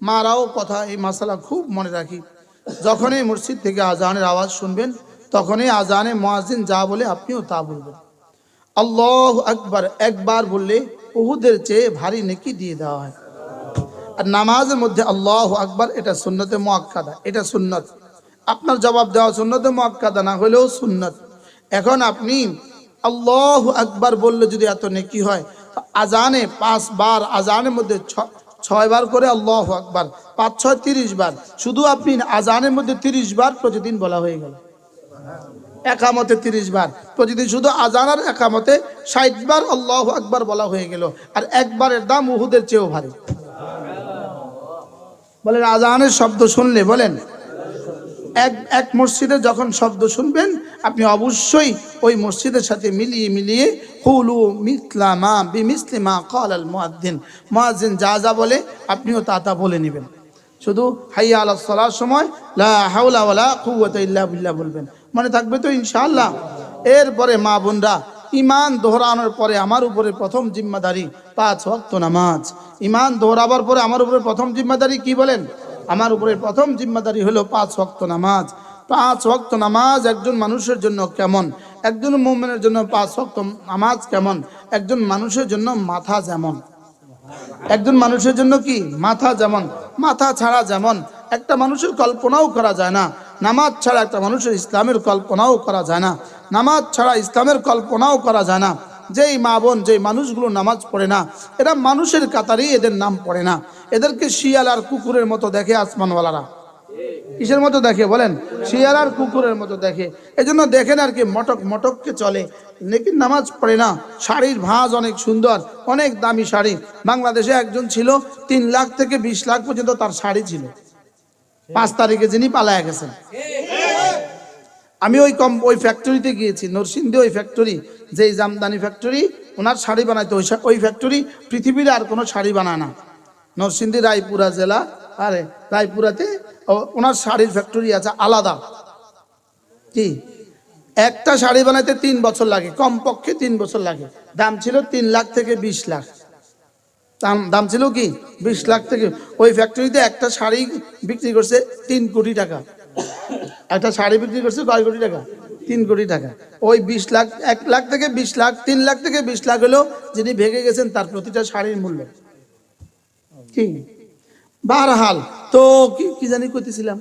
মারাও কথা, এই মশালা খুব মনে রাখি। যখনই মসজিদ থেকে আজানের আওয়াজ শুনবেন, তখনই আজানে মোয়াজিন যা বলে আপনিও তা বলবেন। আল্লাহ আকবার, একবার বললে উহুদের চেয়ে ভারী নেকি দিয়ে দেওয়া হয়। আর নামাজের মধ্যে আল্লাহ আকবার, এটা সুন্নতে মোয়াক্কাদা, এটা সুন্নত। আপনার জবাব দেওয়া সুন্নতে মোয়াক্কাদা না হলেও সুন্নত। এখন আপনি আল্লাহ আকবার বললে যদি এত নেকি হয় আজানে পাঁচ বার আজানের মধ্যে ছ- ছয় বার করে আল্লাহ আকবার, পাঁচ, ছয়, তিরিশ বার। শুধু আপনি আজানের মধ্যে তিরিশ বার প্রতিদিন বলা হয়ে গেল। একামতে তিরিশ বার। প্রতিদিন শুধু আজান আর একামতে ষাট বার আল্লাহ আকবার বলা হয়ে গেল। আর একবারের দাম উহুদের চেয়েও ভারী। বলেন, আজানের শব্দ শুনলে বলেন এক এক মসজিদে যখন শব্দ শুনবেন, আপনি অবশ্যই ওই মসজিদের সাথে মিলিয়ে মিলিয়ে হুলু মিথলা মা বি মিসলিমা কল আল মুয়াদ্দিন মুয়াজ্জিন যা যা বলে, আপনিও তা তা বলে নেবেন। শুধু হাইয়া আলা সলার সময় লা হাওলা ওয়ালা কুওয়াতা ইল্লা বিল্লাহ বলবেন। মনে থাকবে তো ইনশাআল্লাহ। এরপরে মা বোনরা ইমান দোহরানোর পরে আমার উপরে প্রথম জিম্মাদারি পাঁচ ওয়াক্ত নামাজ। ইমান দোহরাবার পরে আমার উপরে প্রথম জিম্মাদারি কি বলেন? আমার উপরে প্রথম জিম্মাদারি হলো পাঁচ ওয়াক্ত নামাজ। পাঁচ ওয়াক্ত নামাজ একজন মানুষের জন্য কেমন? একজন মুমিনের জন্য পাঁচ ওয়াক্ত নামাজ কেমন? একজন মানুষের জন্য মাথা যেমন। একজন মানুষের জন্য কি? মাথা যেমন। মাথা ছাড়া যেমন। একটা মানুষের কল্পনাও করা যায় না। নামাজ ছাড়া একটা মানুষের ইসলামের কল্পনাও করা যায় না। নামাজ ছাড়া ইসলামের কল্পনাও করা যায় না। যেই মা বোন, যেই মানুষগুলো নামাজ পড়ে না, এরা মানুষের কাতারেই এদের নাম পড়ে না। এদেরকে শিয়াল আর কুকুরের মতো দেখে আসমানওয়ালারা। কিসের মতো দেখে বলেন? শিয়াল আর কুকুরের মতো দেখে। এজন্য দেখেন আর কি, মটক মটককে চলে। লেকিন নামাজ পড়ে না। শাড়ির ভাঁজ অনেক সুন্দর, অনেক দামি শাড়ি। বাংলাদেশে একজন ছিল, তিন লাখ থেকে বিশ লাখ পর্যন্ত তার শাড়ি ছিল। পাঁচ তারিখে যিনি পালায় গেছেন। আমি ওই কম, ওই ফ্যাক্টরিতে গিয়েছি, নরসিংদী ওই ফ্যাক্টরি, যেই জামদানি ফ্যাক্টরি, ওনার শাড়ি বানাইতো। ওই ফ্যাক্টরি পৃথিবীর আর কোনো শাড়ি বানায় না। নরসিংদী রায়পুরা জেলা, আরে রায়পুরাতে ওনার শাড়ির ফ্যাক্টরি আছে আলাদা। কি? একটা শাড়ি বানাইতে তিন বছর লাগে, কমপক্ষে তিন বছর লাগে। দাম ছিল তিন লাখ থেকে বিশ লাখ। দাম দাম ছিল কি? বিশ লাখ থেকে। ওই ফ্যাক্টরিতে একটা শাড়ি বিক্রি করছে তিন কোটি টাকা। একটা শাড়ি বিক্রি করছে কয় কোটি টাকা? তিন কোটি টাকা। ওই বিশ লাখ, এক লাখ থেকে বিশ লাখ, তিন লাখ থেকে বিশ লাখ হলো যিনি ভেঙে গেছেন তার প্রতিটা শাড়ির মূল্য। কি? বারহাল। তো কি জানি করতেছিলাম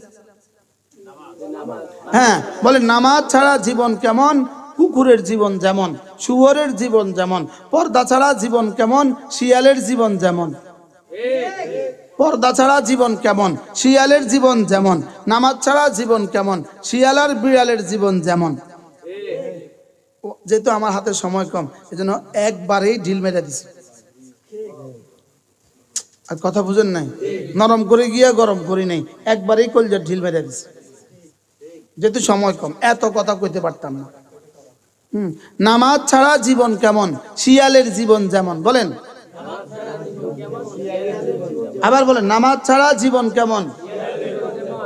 হ্যাঁ বলে নামাজ ছাড়া জীবন কেমন? কুকুরের জীবন যেমন, শুয়োরের জীবন যেমন, পর্দা ছাড়া জীবন কেমন? শিয়ালের জীবন যেমন। পর্দা ছাড়া জীবন কেমন? শিয়ালের জীবন যেমন, নামাজ ছাড়া জীবন কেমন, শিয়াল আর বিড়ালের জীবন যেমন। যেহেতু আমার হাতে সময় কম, এজন্য একবারেই ঢিল মেরে দিছি। আর কথা বুঝেন নাই? নরম করে গিয়া গরম করি নাই। একবারেই কলজার ঢিল মেরে দিছে। যেহেতু সময় কম, এত কথা কইতে পারতাম না। হুম, নামাজ ছাড়া জীবন কেমন? শিয়ালের জীবন যেমন, বলেন? আবার বলেন, নামাজ ছাড়া জীবন কেমন?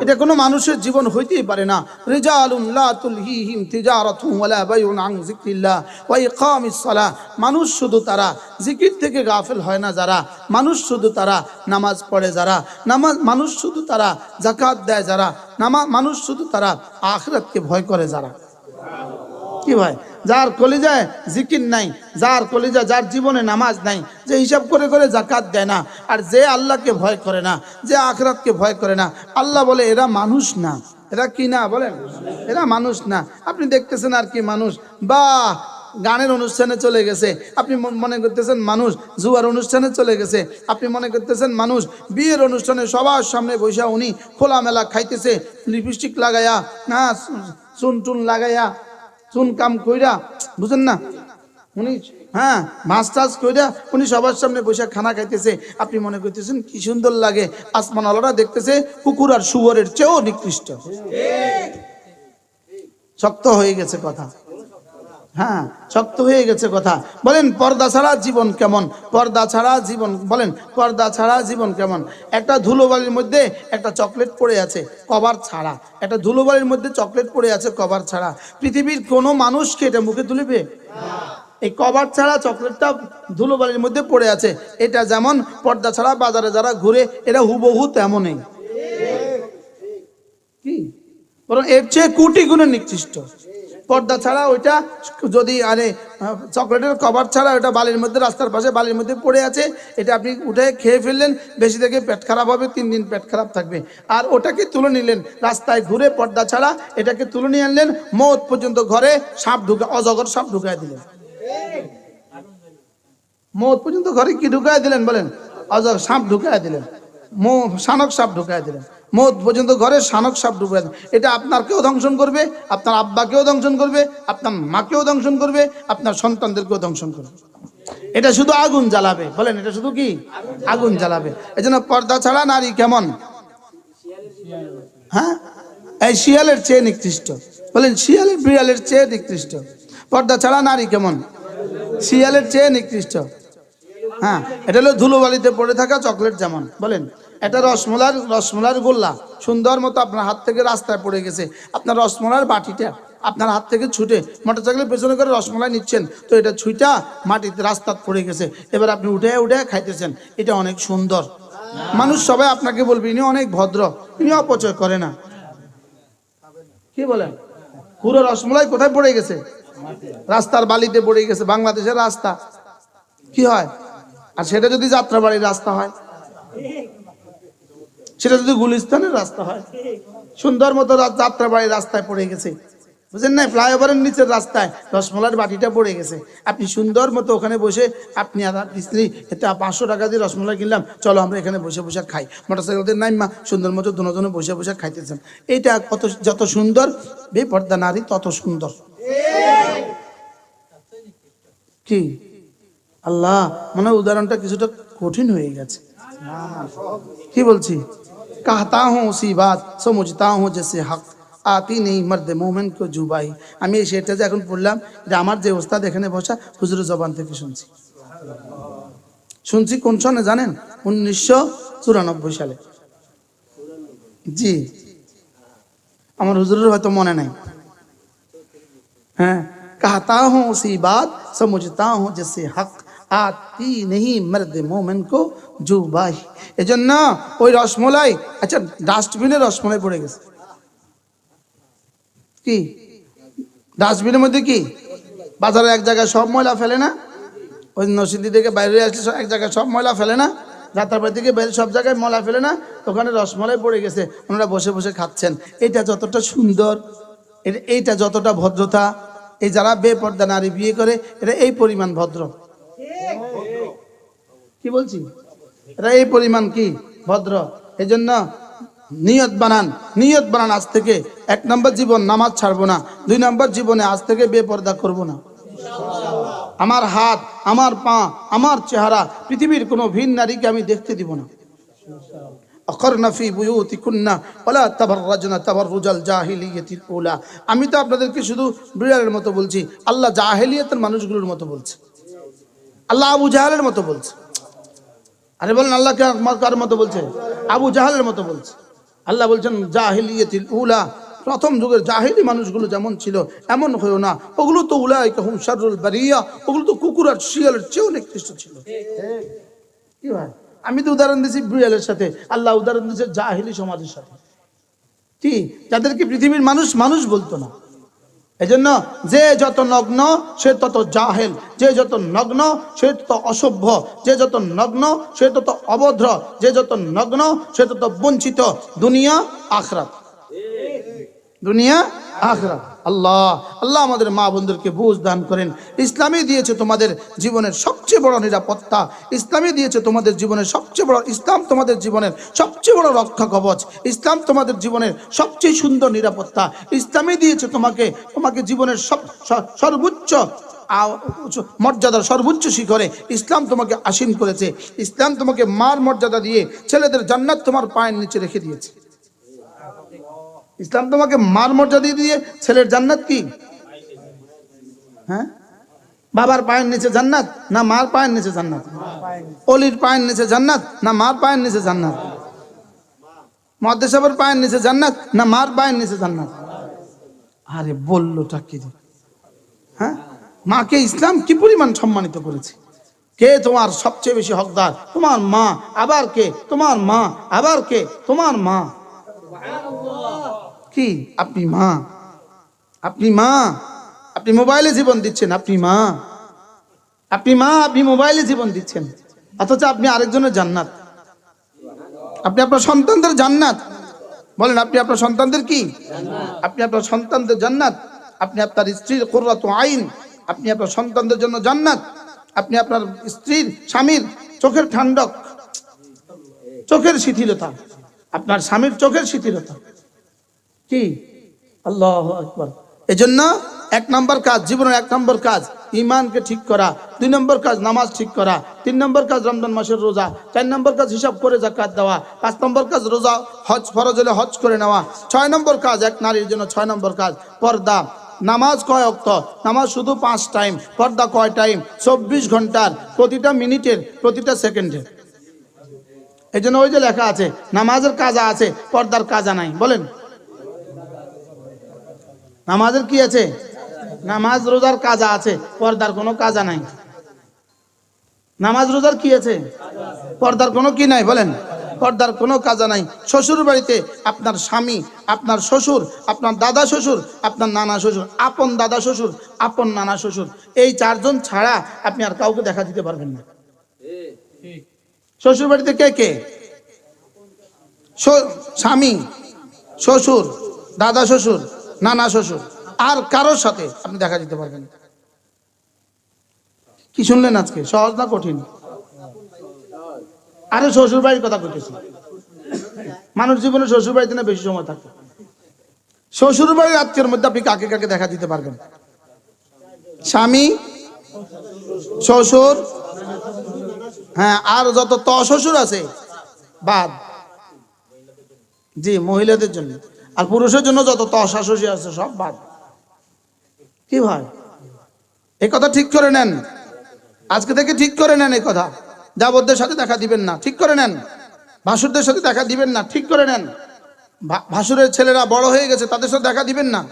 এটা কোনো মানুষের জীবন হইতেই পারে না। রিজালুন লা তুলহিহিম তিজারাতুন ওয়ালা বাইউন আন যিকরিল্লাহ ওয়া ইকামিস সালাহ। মানুষ শুধু তারা জিকির থেকে গাফিল হয় না যারা। মানুষ শুধু তারা নামাজ পড়ে যারা। নামাজ, মানুষ শুধু তারা যাকাত দেয় যারা। নামা, মানুষ শুধু তারা আখিরাতকে ভয় করে যারা। কি ভাই? যার কলিজায় জিকির নাই, যার কলিজা, যার জীবনে নামাজ নাই যে হিসাব করে করে জাকাত দেয় না, আর যে আল্লাহকে ভয় করে না, যে আখরাতকে ভয় করে না, আল্লাহ বলে এরা মানুষ না। এরা কি না বলেন? এরা মানুষ না। আপনি দেখতেছেন আর কি মানুষ? বা গানের অনুষ্ঠানে চলে গেছে। আপনি মন- করতেছেন মানুষ? জুয়ার অনুষ্ঠানে চলে গেছে। আপনি মনে করতেছেন মানুষ? বিয়ের অনুষ্ঠানে সবার সামনে বৈশা উনি খোলামেলা খাইতেছে, লিপস্টিক লাগাইয়া না, চুন টুন লাগাইয়া চুন কাম কইরা, বুঝেন না? উনি হ্যাঁ মাছ টাছ কইরা উনি সবার সামনে বসে খানা খাইতেছে। আপনি মনে করতেছেন কি সুন্দর লাগে? আসমান আলোরা দেখতেছে কুকুর আর শুয়োরের চেয়েও নিকৃষ্ট। শক্ত হয়ে গেছে কথা। হ্যাঁ শক্ত হয়ে গেছে কথা। বলেন, পর্দা ছাড়া জীবন কেমন? পর্দা ছাড়া জীবন, বলেন, পর্দা ছাড়া জীবন কেমন? একটা ধুলোবালির মধ্যে একটা চকলেট পড়ে আছে, কভার ছাড়া। একটা ধুলোবালির মধ্যে চকলেট পড়ে আছে, কভার ছাড়া। পৃথিবীর কোনো মানুষকে এটা মুখে তুলিবে? এই কভার ছাড়া চকলেটটা ধুলোবালির মধ্যে পড়ে আছে। এটা যেমন পর্দা ছাড়া, বাজারে যারা ঘুরে এটা হুবহু তেমনই। কি? বরং এর চেয়ে কোটি গুণে নিকৃষ্ট। পর্দা ছাড়া ওইটা যদি, আরে চকলেটের কভার ছাড়া ওটা বালির মধ্যে, রাস্তার পাশে বালির মধ্যে পড়ে আছে, এটা আপনি উঠে খেয়ে ফেললেন, বেশি থেকে পেট খারাপ হবে, তিন দিন পেট খারাপ থাকবে। আর ওটাকে তুলে নিলেন, রাস্তায় ঘুরে পর্দা ছাড়া এটাকে তুলে নিয়ে আনলেন, মত পর্যন্ত ঘরে সাপ ঢুকে, অজগর সাপ ঢুকায় দিলেন। মত পর্যন্ত ঘরে কি ঢুকায় দিলেন বলেন? অজগর সাপ ঢুকায় দিলেন। মো শানক সাপ ঢুকায় দিলেন। মত পর্যন্ত ঘরে শানক সাপ ঢুকায় দিলেন। এটা আপনারকেও ধ্বংসন করবে, আপনার আব্বাকেও ধ্বংসন করবে, আপনার মাকেও ধ্বংসন করবে, আপনার সন্তানদেরকেও ধ্বংসন করবে। এটা শুধু আগুন জ্বালাবে। বলেন, এটা শুধু কি? আগুন জ্বালাবে। এই জন্য পর্দা ছাড়া নারী কেমন? হ্যাঁ? এই শিয়ালের চেয়ে নিকৃষ্ট। বলেন, শিয়ালের বিড়ালের চেয়ে নিকৃষ্ট। পর্দা ছাড়া নারী কেমন? শিয়ালের চেয়ে নিকৃষ্ট। হ্যাঁ এটা হলো ধুলোবালিতে পড়ে থাকা চকলেট যেমন, বলেন। এটা রসমলার রসমলার গোল্লা। সুন্দর মতো আপনার হাত থেকে রাস্তায় পড়ে গেছে। আপনার রসমলার বাটিটা আপনার হাত থেকে ছুটে মোটরসাইকেলের পেছনে করে রসমলাই নিচ্ছেন। তো এটা ছুইটা মাটিতে রাস্তাত পড়ে গেছে। এবার আপনি উঠে উঠে খাইতেছেন। এটা অনেক সুন্দর। মানুষ সবাই আপনাকে বলবে, ইনি অনেক ভদ্র। ইনি অপচয় করে না। কি বলেন? পুরো রসমলাই কোথায় পড়ে গেছে? রাস্তার বালিতে পড়ে গেছে, বাংলাদেশের রাস্তা। কি হয়? আর সেটা যদি যাত্রাবাড়ির রাস্তা হয়? সেটা যদি গুলিস্তানের রাস্তা হয়? সুন্দর মতো রা- যাত্রাবাড়ির রাস্তায় পড়ে গেছে। বুঝলেন না ফ্লাইওভারের নিচের রাস্তায় রসমলার বাটিটা পড়ে গেছে। আপনি সুন্দর মতো ওখানে বসে, আপনি আর স্ত্রী এটা পাঁচশো টাকা দিয়ে রসমলাই কিনলাম, চলো আমরা এখানে বসে বসে খাই। মোটরসাইকেল দিয়ে নাইমা সুন্দর মতো দুজনে বসে বসে খাইতেছেন। এটা কত যত সুন্দর, বেপর্দা নারী তত সুন্দর। কি? আল্লাহ মানে উদাহরণটা কিছুটা কঠিন হয়ে গেছে। কি বলছি? কাহতা হো সি বাত সমুজতা হো জেসে হক। আতি নেই মর্দে মোমেনকে জুবাই। আমি এই সেটা যে এখন পড়লাম যে আমার যে ওস্তাদ এখানে বসা, হুজুরের জবান থেকে শুনছি। শুনছি কোন সনে জানেন? উনিশশো চুরানব্বই সালে। জি। আমার হুজুরের হয়তো মনে নাই। হ্যাঁ? कहता हूँ उसी बात समझता हूँ जैसे हक আতি নেই মর্দ মোমেন কো জুবাই এজন্য ওই রসমলাই আচ্ছা ডাস্টবিনে রসমলাই পড়ে গেছে কি ডাস্টবিনের মধ্যে কি বাজারে এক জায়গায় সব ময়লা ফেলে না ওই নসিদি থেকে বাইরে আসলে সব- এক জায়গায় সব ময়লা ফেলে না যাত্রাবাড়ি থেকে বাইরে সব জায়গায় ময়লা ফেলে না ওখানে রসমলাই পড়ে গেছে ওনারা বসে বসে খাচ্ছেন এটা যতটা সুন্দর এ- এইটা যতটা ভদ্রতা এই যারা বেপর্দা নারী বিয়ে করে এটা এই পরিমাণ ভদ্র। কি বলছি? এটা এই পরিমাণ কি? ভদ্র। এই জন্য নিয়ত বানান। নিয়ত বানান আজ থেকে। এক নম্বর জীবন নামাজ ছাড়বো না। দুই নম্বর জীবনে আজ থেকে বেপর্দা করব না। আমার হাত, আমার পা, আমার চেহারা, পৃথিবীর কোনো ভিন নারীকে আমি দেখতে দিব না। অকর্না ফি বুয়ুতিকুন্না, ওয়ালা তাবাররাজনা তাবাররুজাল জাহিলিয়াতিল উলা। আমি তো আপনাদেরকে শুধু বিড়ালের মতো বলছি, আল্লাহ জাহেলিয়াতের মানুষগুলোর মতো বলছে। আল্লাহ আবু জাহালের মতো বলছে। আরে বলেন, আল্লাহ কার মতো বলছে? আবু জাহালের মতো বলছে। আল্লাহ বলছেন, জাহিলিয়াতিল উলা, প্রথম যুগের জাহিলি মানুষগুলো যেমন ছিল, এমন হয়েও না। ওগুলো তো উলাই হুম শারুল বারিয়া, ওগুলো তো কুকুর আর শিয়ালের চেয়েও নিকৃষ্ট ছিল। কি হয় আমি তো উদাহরণ দিয়েছি বিড়ালের সাথে। আল্লাহ উদাহরণ দিয়েছে জাহিলি সমাজের সাথে। কি? যাদেরকে পৃথিবীর মানুষ মানুষ বলতো না। এজন্য যে যত নগ্ন, সে তত জাহেল। যে যত নগ্ন, সে তত অসভ্য। যে যত নগ্ন, সে তত অভদ্র। যে যত নগ্ন, সে তত বঞ্চিত। দুনিয়া, আখরাত। দুনিয়া, আখরাত। আল্লাহ আল্লাহ আমাদের মা বন্ধুদেরকে বুঝ দান করেন। ইসলামই দিয়েছে তোমাদের জীবনের সবচেয়ে বড় নিরাপত্তা। ইসলামই দিয়েছে তোমাদের জীবনের সবচেয়ে বড় ইসলাম তোমাদের জীবনের সবচেয়ে বড় রক্ষা কবচ। ইসলাম তোমাদের জীবনের সবচেয়ে সুন্দর নিরাপত্তা। ইসলামই দিয়েছে তোমাকে তোমাকে জীবনের সব সর্বোচ্চ মর্যাদার সর্বোচ্চ শিখরে। ইসলাম তোমাকে আসীন করেছে। ইসলাম তোমাকে মার মর্যাদা দিয়ে ছেলেদের জান্নাত তোমার পায়ের নিচে রেখে দিয়েছে। ইসলাম তোমাকে মার মর্যাদা দিয়ে ছেলের জান্নাত কি? হ্যাঁ? বাবার পায়ের নিচে জান্নাত না মার পায়ের নিচে জান্নাত? অলির পায়ের নিচে জান্নাত না মার পায়ের নিচে জান্নাত? মহাদেশের পায়ের নিচে জান্নাত না মার পায়ের নিচে জান্নাত? আরে বললোটা কি? হ্যাঁ? মাকে ইসলাম কি পরিমাণ সম্মানিত করেছে? কে তোমার সবচেয়ে বেশি হকদার? তোমার মা। আবার কে? তোমার মা। আবার কে? তোমার মা। কি? আপনি মা। আপনি মা। আপনি মোবাইলে জীবন দিচ্ছেন, আপনি মা। আপনি মা, আপনি মোবাইলে জীবন দিচ্ছেন। অথচ আপনি আরেকজনের জান্নাত। আপনি আপনার সন্তানদের জান্নাত। বলেন, আপনি আপনার সন্তানদের কি? আপনি আপনার সন্তানদের জান্নাত। আপনি আপনার স্ত্রীর কোর্রাত আইন। আপনি আপনার সন্তানদের জন্য জান্নাত। আপনি আপনার স্ত্রীর, স্বামীর চোখের ঠান্ডক। চোখের শিথিলতা। আপনার স্বামীর চোখের শিথিলতা। কি? আল্লাহ আকবর। এজন্য এক নম্বর কাজ, জীবনের এক নম্বর কাজ ইমানকে ঠিক করা, দুই নম্বর কাজ, নামাজ ঠিক করা, তিন নম্বর কাজ, রমজান মাসের রোজা, চার নম্বর কাজ, হিসাব করে জাকাত দেওয়া, পাঁচ নম্বর কাজ, রোজা, হজ ফরজ হলে হজ করে নেওয়া, ছয় নম্বর কাজ, এক নারীর জন্য ছয় নম্বর কাজ, পর্দা, নামাজ কয় অক্ত নামাজ শুধু পাঁচ টাইম, পর্দা কয় টাইম? চব্বিশ ঘণ্টার প্রতিটা মিনিটের, প্রতিটা সেকেন্ডের। এই জন্য ওই যে লেখা আছে, নামাজের কাজা আছে, পর্দার কাজা নাই, বলেন। নামাজের কি আছে? নামাজ, রোজার কাজা আছে, পর্দার কোনো কাজা নাই। নামাজ, রোজার কি আছে? পর্দার কোনো কি নাই, বলেন। পর্দার কোনো কাজা নাই। শ্বশুর বাড়িতে আপনার স্বামী, আপনার শ্বশুর, আপনার দাদা শ্বশুর, আপনার নানা শ্বশুর, আপন দাদা শ্বশুর, আপন নানা শ্বশুর, এই চারজন ছাড়া আপনি আর কাউকে দেখা দিতে পারবেন না। শ্বশুর বাড়িতে কে কে? স্বামী, শ্বশুর, দাদা শ্বশুর নানা শ্বশুর আর কারোর সাথে আপনি দেখা দিতে পারবেন কি শুনলেন আজকে? সহজ না কঠিন? আরে শ্বশুর বাড়ির কথা কইতেছি। মানুষ জীবনে শ্বশুর বাড়িতে না বেশি সময় থাকে। শ্বশুর বাড়ির আত্মীয়ের মধ্যে আপনি কাকে কাকে দেখা দিতে পারবেন? স্বামী, শ্বশুর হ্যাঁ আর যত ত শ্বশুর আছে, বাদ। জি, মহিলাদের জন্য। আর পুরুষের জন্য যত তসা শশী আছে সব বাদ। কি ভাই? এই কথা ঠিক করে নেন। আজকে থেকে ঠিক করে নেন এই কথা। যাবতদের সাথে দেখা দিবেন না। ঠিক করে নেন। ভাসুরদের সাথে দেখা দিবেন না। ঠিক করে নেন। ভাসুরের ছেলেরা বড় হয়ে গেছে, তাদের সাথে দেখা দিবেন না।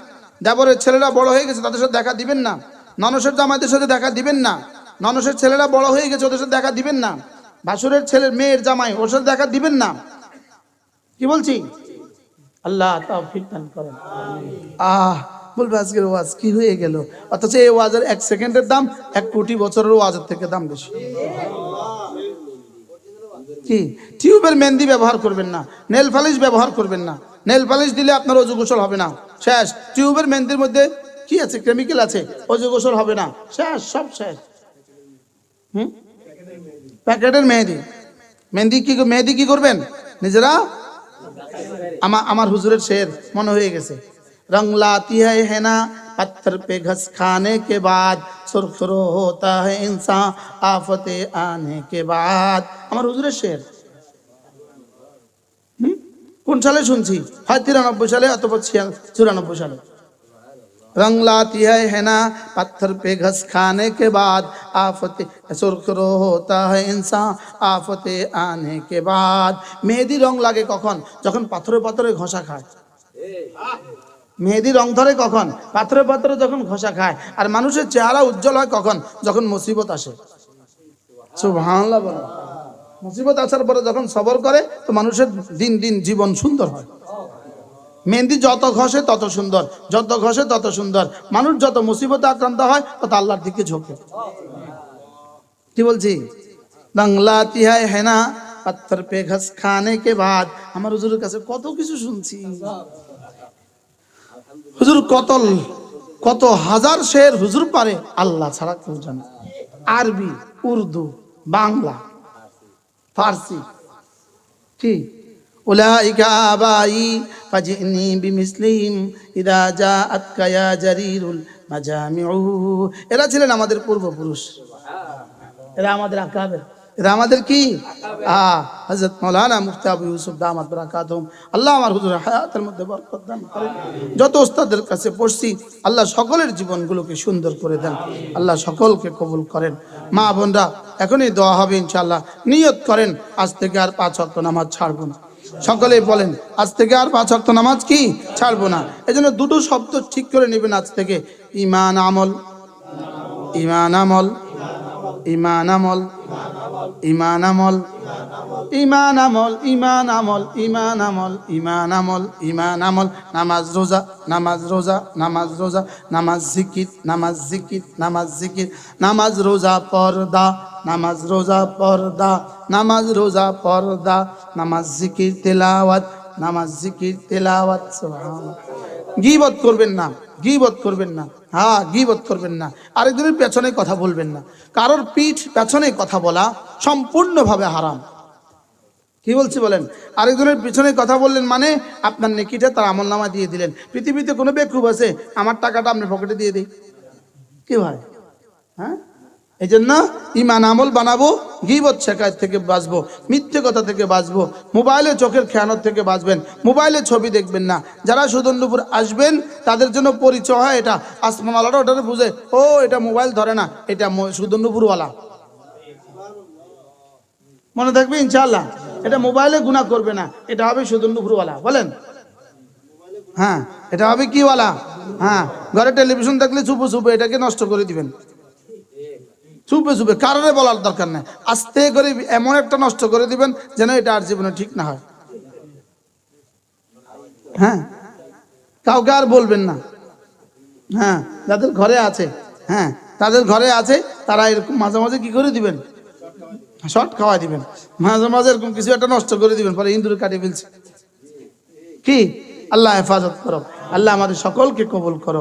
দেবরের ছেলেরা বড় হয়ে গেছে, তাদের সাথে দেখা দিবেন না। ননসের জামাইদের সাথে দেখা দিবেন না। ননসের ছেলেরা বড় হয়ে গেছে, ওদের সাথে দেখা দিবেন না। ভাসুরের ছেলের মেয়ের জামাই, ওর সাথে দেখা দিবেন না। কি বলছি? আল্লাহ তৌফিক দান করেন। আহ, বলবে আজকের ওয়াজ কি হয়ে গেল? অথচ এই ওয়াজের এক সেকেন্ডের দাম, এক কোটি বছরের ওয়াজের থেকে দাম বেশি। কি? টিউবের মেহেন্দি ব্যবহার করবেন না, নেল পালিশ ব্যবহার করবেন না। নেল পালিশ দিলে আপনার অজু গোসল হবে না। শেষ। টিউবের মেহেন্দির মধ্যে কি আছে? কেমিক্যাল আছে। অজু গোসল হবে না। শেষ, সব শেষ। হুম? প্যাকেটের মেহেদি মেহেন্দি কি মেহেদি কি করবেন? নিজেরা আমার আমার হুজুরের শের মনে হয়ে গেছে রং লাতি है है ना पत्थर पे घस खाने के बाद सुरखरो होता है इंसान आफते आने के बाद আমার হুজুরের শের হুম? কোন সালে শুনছি হয় তিরানব্বই সালে অথবা ছিয়া- চুরানব্বই সালে रंग लाती है है ना पत्थर पे घस खाने के बाद आफते सुरखरो होता है इंसान आफते आने के बाद মেহেদি রং লাগে কখন যখন পাথরে পাথরে ঘষা খায় মেহেদি রং ধরে কখন পাথরে পাথরে যখন ঘষা খায় আর মানুষের চেহারা উজ্জ্বল হয় কখন যখন মুসিবত আসে সুবহানাল্লাহ বলো মুসিবত আসার পরে যখন সবর করে তো মানুষের দিন দিন জীবন সুন্দর হয় মেহেন্দি যত ঘষে তত সুন্দর, যত ঘষে তত সুন্দর। মানুষ যত মুসিবতে আক্রান্ত হয়, তত আল্লাহর দিকে ঝোঁকে। কি বলছি? বাংলা তিহায় হেনা পাথর পে ঘাস খানে কে বাদ আমার হুজুরের কাছে কত কিছু শুনছি। হুজুর, কত কত হাজার শের হুজুর পারে, আল্লাহ ছাড়া কেউ জানে। আরবি, উর্দু, বাংলা, ফার্সি, কি? أولئك آبائي فجئني بمثلهم إذا جاءتك يا جرير المجامع এরা ছিলেন আমাদের পূর্বপুরুষ এরা আমাদের আকাবের এরা আমাদের কি আ হযরত মাওলানা মুফতি আবু ইউসুফ দামাত বারাকাতুহুম আল্লাহ আমার হুজুরের হায়াতের মধ্যে বরকত দান করেন যত ওস্তাদের কাছে পড়ছি আল্লাহ সকলের জীবনগুলোকে সুন্দর করে দেন আল্লাহ সকলকে কবুল করেন মা বোনরা এখনই দোয়া হবে ইনশাআল্লাহ নিয়ত করেন আজ থেকে আর পাঁচ ওয়াক্ত নামাজ ছাড়বো না সকলেই বলেন, আজ থেকে আর পাঁচ ওয়াক্ত নামাজ কি? ছাড়বো না। এজন্য দুটো শব্দ ঠিক করে নেবেন আজ থেকে। ইমান আমল ইমান আমল ইমান আমল ইমান আমল ইমান আমল ইমান আমল ইমান আমল ইমান আমল ইমান আমল। নামাজ রোজা নামাজ রোজা নামাজ রোজা, নামাজ জিকির নামাজ জিকির নামাজ জিকির, নামাজ রোজা পর্দা। নামাজ রোজা পর্দা, নামাজ রোজা পর্দা, নামাজ জিকির, তেলাওয়াত, নামাজ জিকির, তেলাওয়াত গিবত করবেন না, গিবত করবেন না। হ্যাঁ গিবত করবেন না। আরেকজনের পেছনে কথা বলবেন না। কারোর পিঠ পেছনে কথা বলা সম্পূর্ণভাবে হারাম। কি বলছি বলেন? আরেকজনের পিছনে কথা বললেন মানে আপনার নেকিটা তার আমল নামা দিয়ে দিলেন। পৃথিবীতে কোনো বেকুব আছে, আমার টাকাটা আপনার পকেটে দিয়ে দিই। কি ভাই? হ্যাঁ? এই জন্য ইমান আমল বানাবো, গিবত শেখায় থেকে বাঁচবো, মিথ্যে কথা থেকে বাঁচবো, মোবাইলে চোখের খেয়ানোর থেকে বাঁচবেন, মোবাইলে ছবি দেখবেন না। যারা সুদণ্ডপুর আসবেন, তাদের জন্য পরিচয় হয় এটা, আসমানওয়ালারা ওটা বুঝে, ও, এটা মোবাইল ধরে না, এটা সুদণ্ডপুরওয়ালা। মনে থাকবে ইনশাল্লাহ এটা মোবাইলে গুণা করবে না, এটা হবে সুদণ্ডপুরওয়ালা, বলেন? হ্যাঁ এটা হবে কিওয়ালা? হ্যাঁ ঘরে টেলিভিশন থাকলে চুপো চুপো এটাকে নষ্ট করে দিবেন। চুপে চুপে, কারণে বলার দরকার নেই। আস্তে করে এমন একটা নষ্ট করে দিবেন যেন এটা আর জীবনে ঠিক না হয়। হ্যাঁ? কাউকে আর বলবেন না। হ্যাঁ? যাদের ঘরে আছে হ্যাঁ? তাদের ঘরে আছে, তারা এরকম মাঝে মাঝে কি করে দিবেন? শর্ট খাওয়াই দিবেন। মাঝে মাঝে এরকম কিছু একটা নষ্ট করে দিবেন, পরে ইন্দুর কাটিয়ে ফেলছে। কি? আল্লাহ হেফাজত করো। আল্লাহ আমাদের সকলকে কবুল করো।